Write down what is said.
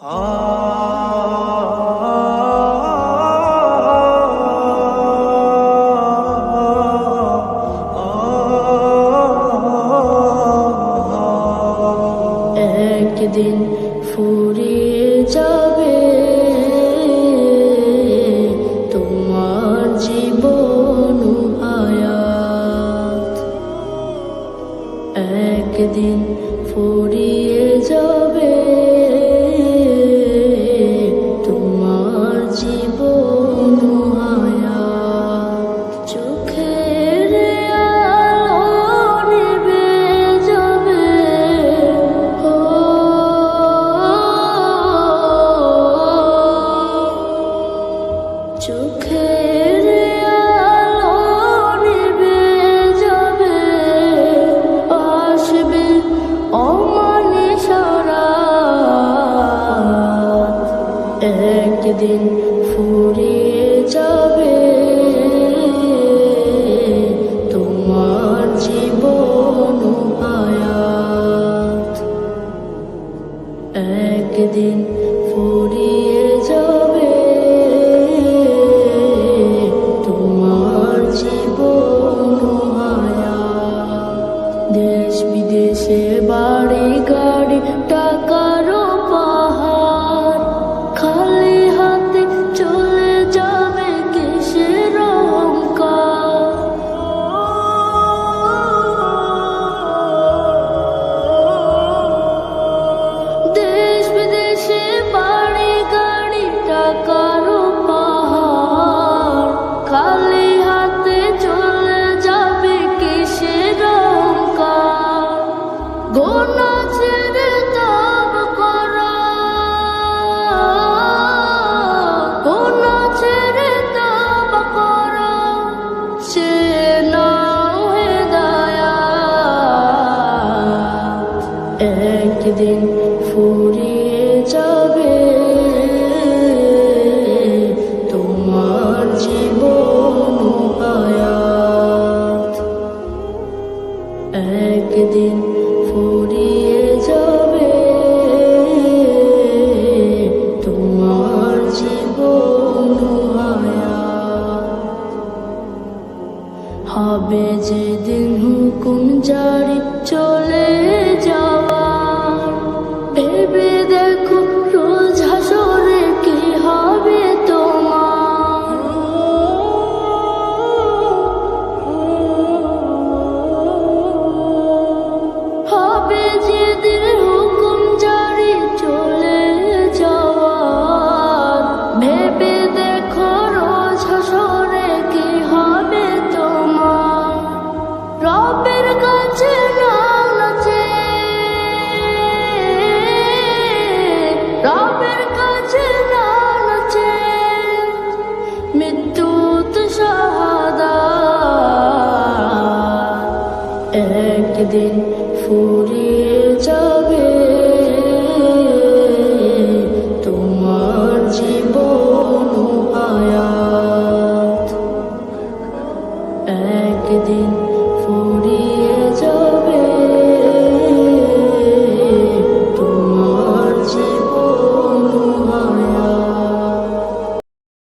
একদিন ফুরিয়ে যাবে তোমার জীবন হায়াত। একদিন একদিন ফুরিয়ে যাবে। তোমার জীবন হায়াত একদিন ফুরিয়ে যাবে। তোমার জীবন হায়াত দেশ বিদেশে বাড়ি গাড়ি টাকারও একদিন ফুরিয়ে যাবে। তোমার জীবন হায়াত একদিন ফুরিয়ে যাবে। তোমার জীবন হায়াত হবে যেদিন হুকুম জারি চলে যাওয়া। একদিন ফুরিয়ে যাবে। তোমার জীবন আয়াত একদিন